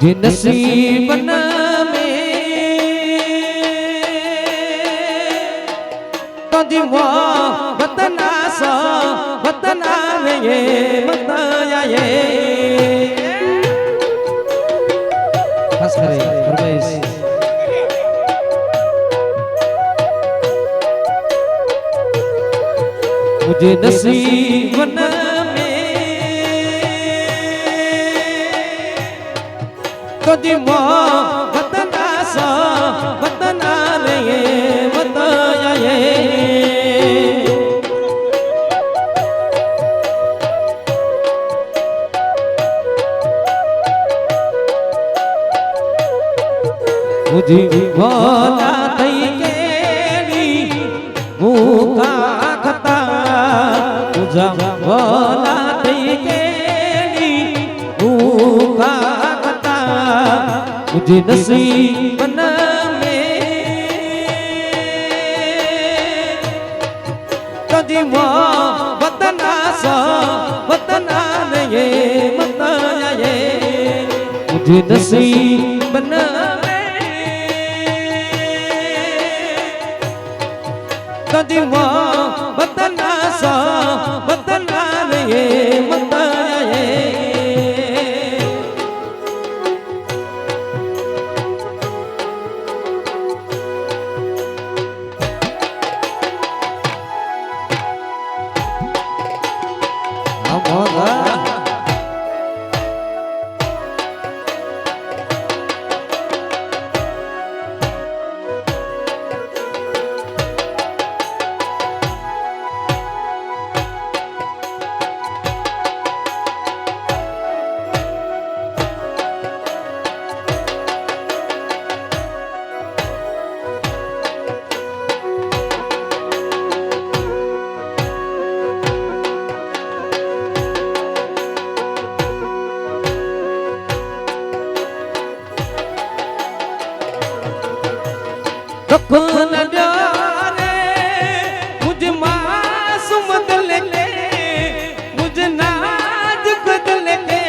જે નસીબ में તો જીવો વતના સો વતના રે ये મતયા ये ખાસ કરે ફરમાઈશ मुझे नसीब न સુધી મો વતના સ વતના રે વતયા મુજી ભોલા થઈ કેડી મુખા ખતા તુજા ભોલા मुझे नसीब न कदी वतना सा वतना ये वतना ये मुझे नसीब न कदी वतना सा Amanda. કફન ડારે, મુજ માસુમ બદલે લે મુજ નાજ બદલે લે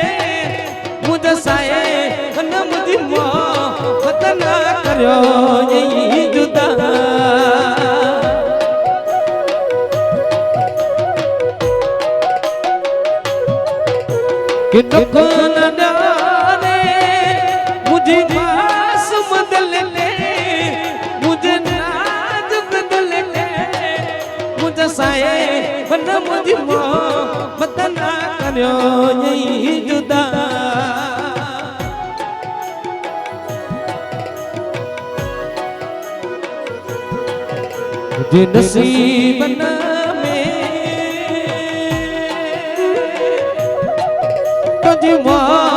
મુજ સાયે અન મુજ મોહબત ન કર્યો ઈ જુદા. કે દુખ ન ડારે, મુજ માસુમ બદલે લે સાયે મન મુજમો મતના કર્યો જઈ જુદા. જે નસીબ નામે તો જીવા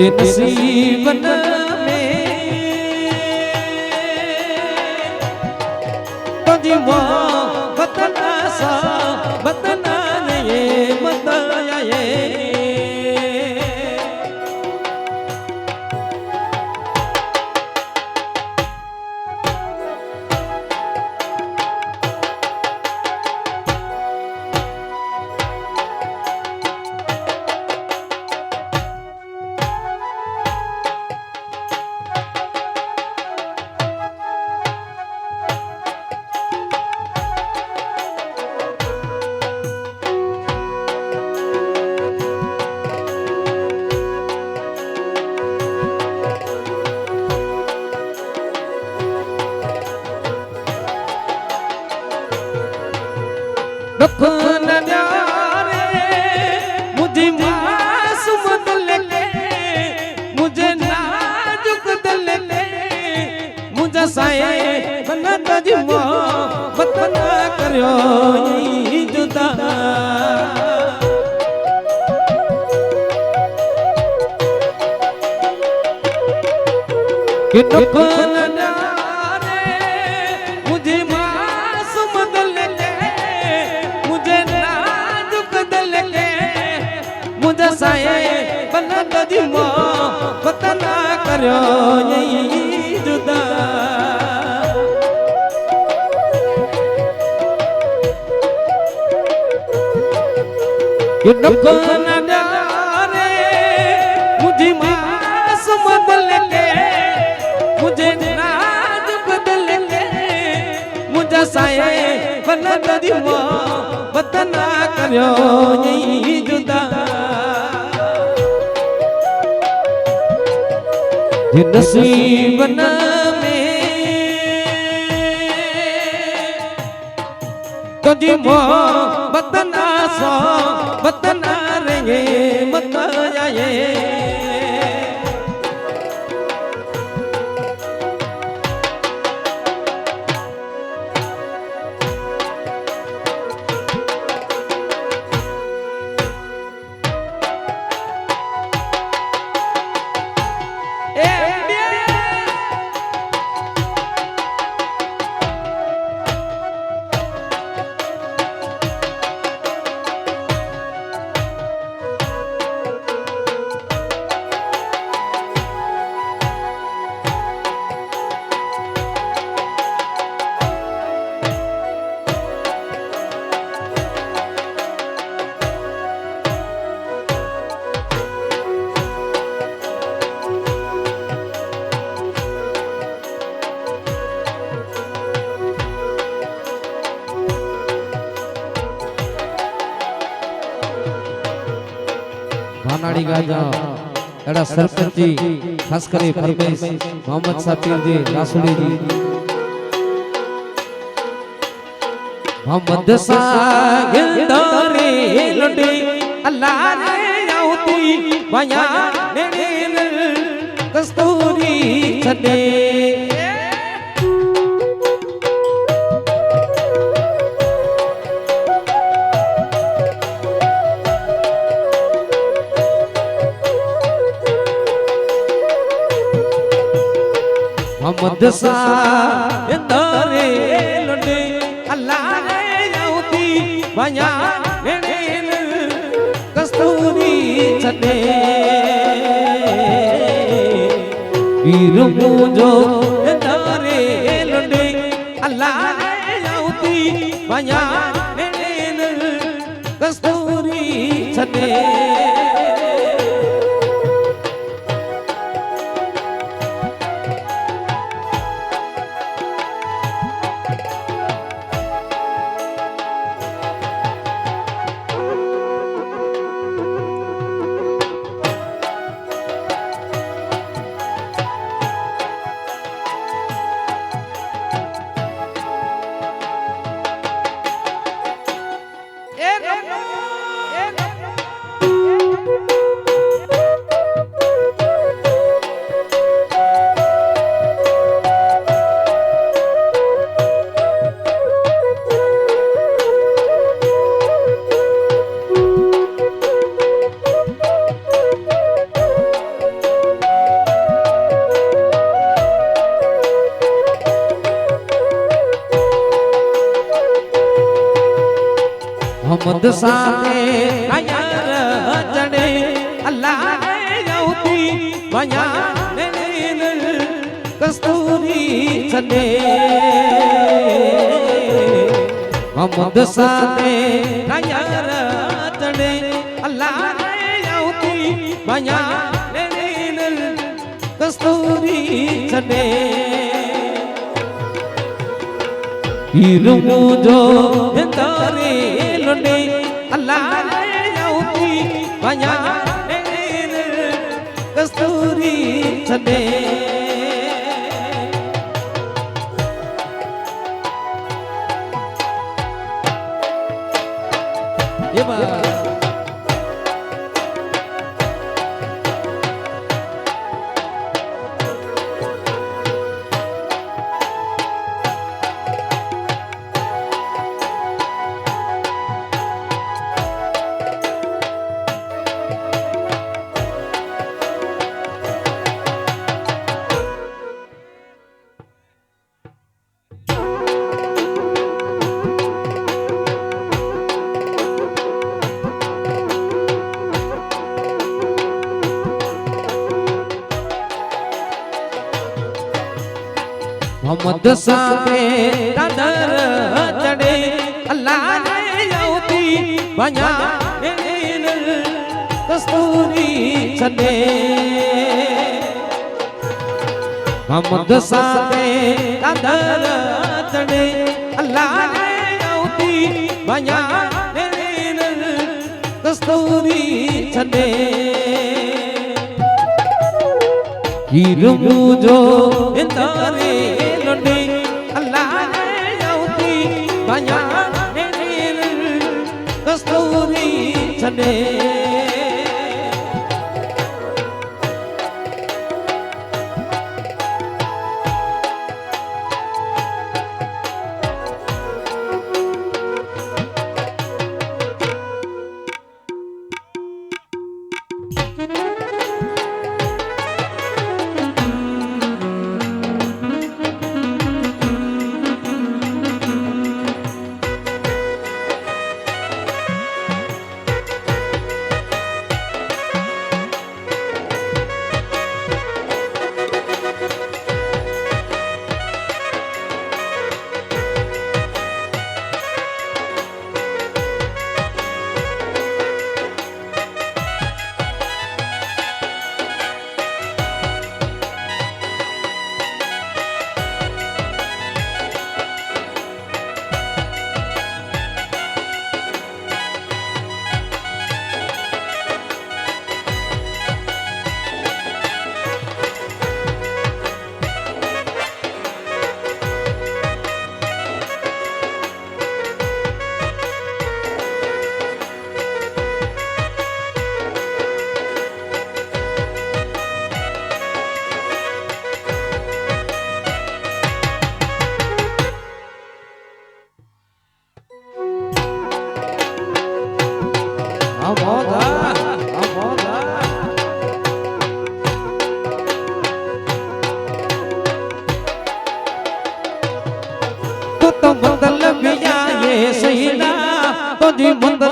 मुझे नसीब न में तो जीवो वतना सा કદમો વતના કર્યો જુદા કે દુકાન મુજે માસુમ દલ લે મુજે નાજુક દલ લે મુજે સાયે બના દદી મો વતના કર્યો યઈ ये डको न डारे मुझे मास बदल के मुझे नाजुक दिल के मुझे साये बन दिमो बतना करियो यही जुदा ये नसीब તો જીવો વતના સો વતના રે ભાનાડી ગાજા એડા સરપંચજી ખાસ કરી ફરમેશ મોહમ્મદ સાફીરજી રાસુડીજી મોહમ્મદ સાગંદરે લોટી અલ્લાહ રે આવતી વાયા ને ને કસ્તૂરી છડે મોહમ્મદ શાહ દરે લોટે અલ્લાહ રે આવતી વાયા નેને કસ્તુરી છડે. વીર મુજો દરે લોટે અલ્લાહ રે આવતી વાયા નેને કસ્તુરી છડે. સાથે કાયર જડે અલ્લાહ આવતી વાયા કસ્તૂરી છડે. મોહમ્મદ સાથે કાયર જડે અલ્લાહ આવતી વાયા ને ને કસ્તૂરી છડે. તારે લોડે અલ્લાહ રે મોહમ્મદ સામે દાદર ચડે અલ્લાહ ને આવતી ભયા કસ્તુરી ચડે મોહમ્મદ સામે દાદર ચડે અલ્લાહ ને આવતી ભયા કસ્તુરી ચડે હીરમુજો તારે લોડે અલ્લાહ ને આવતી ભયા કસ્તુરી ચડે અમોધા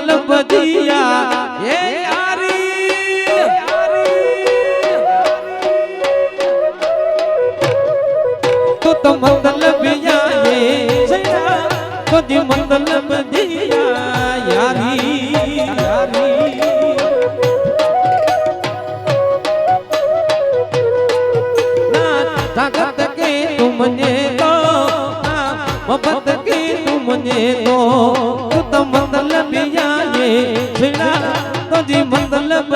ઢોલ બજિયા હે આરી તો તો મંદલ બિયા હે તો દી મંદલ બજિયા मतलब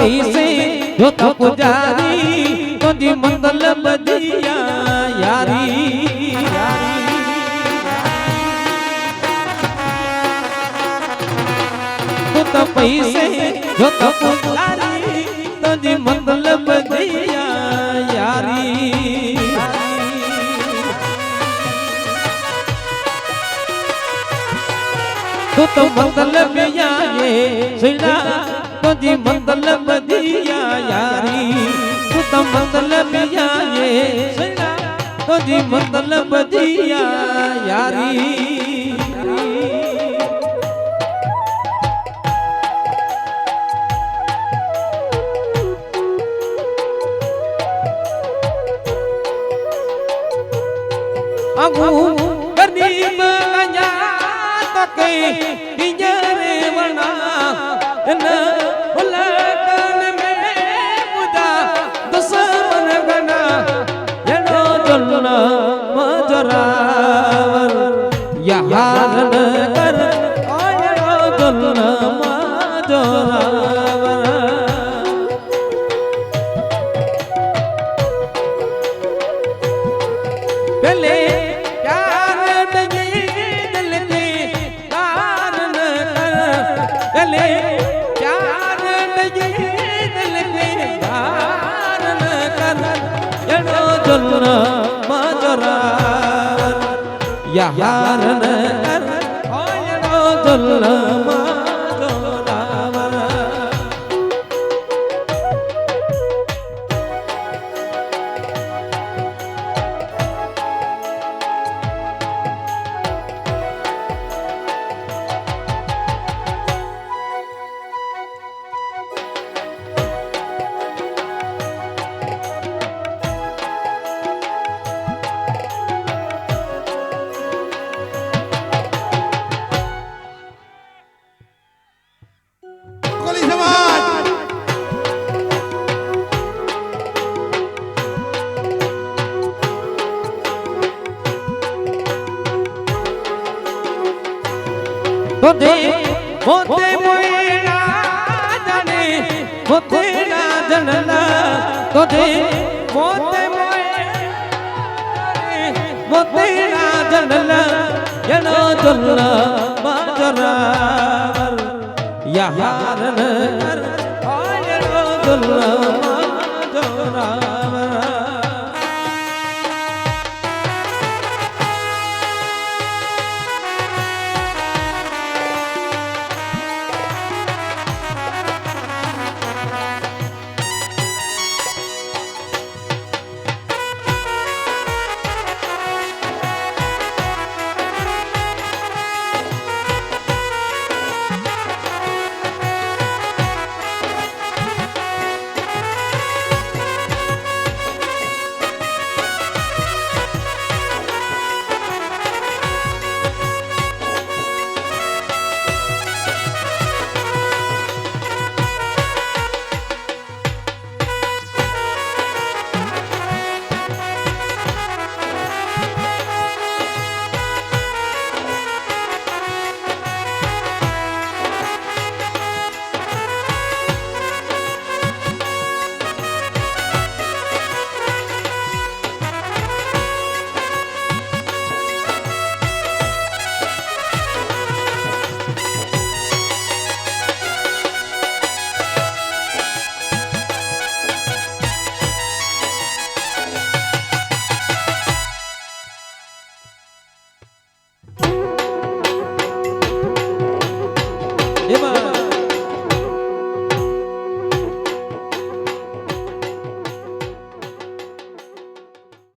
कैसे जो तो पुजारी तो कदी मंगल बदिया यारी। तो पैसे तो पुजारी तो कदी मंगल बदिया यारी। तो मंगल मतलब ये सुना सुना तो जी मतलब दिया यारी तो तो मतलब या ये सुना तो जी मतलब दिया यारी અગુ ગરીબ અજા તકે પિંજરે વણા ન Hello. ಯಾರನ কেন চলল বাজরার ইয়া হারন কেন চলল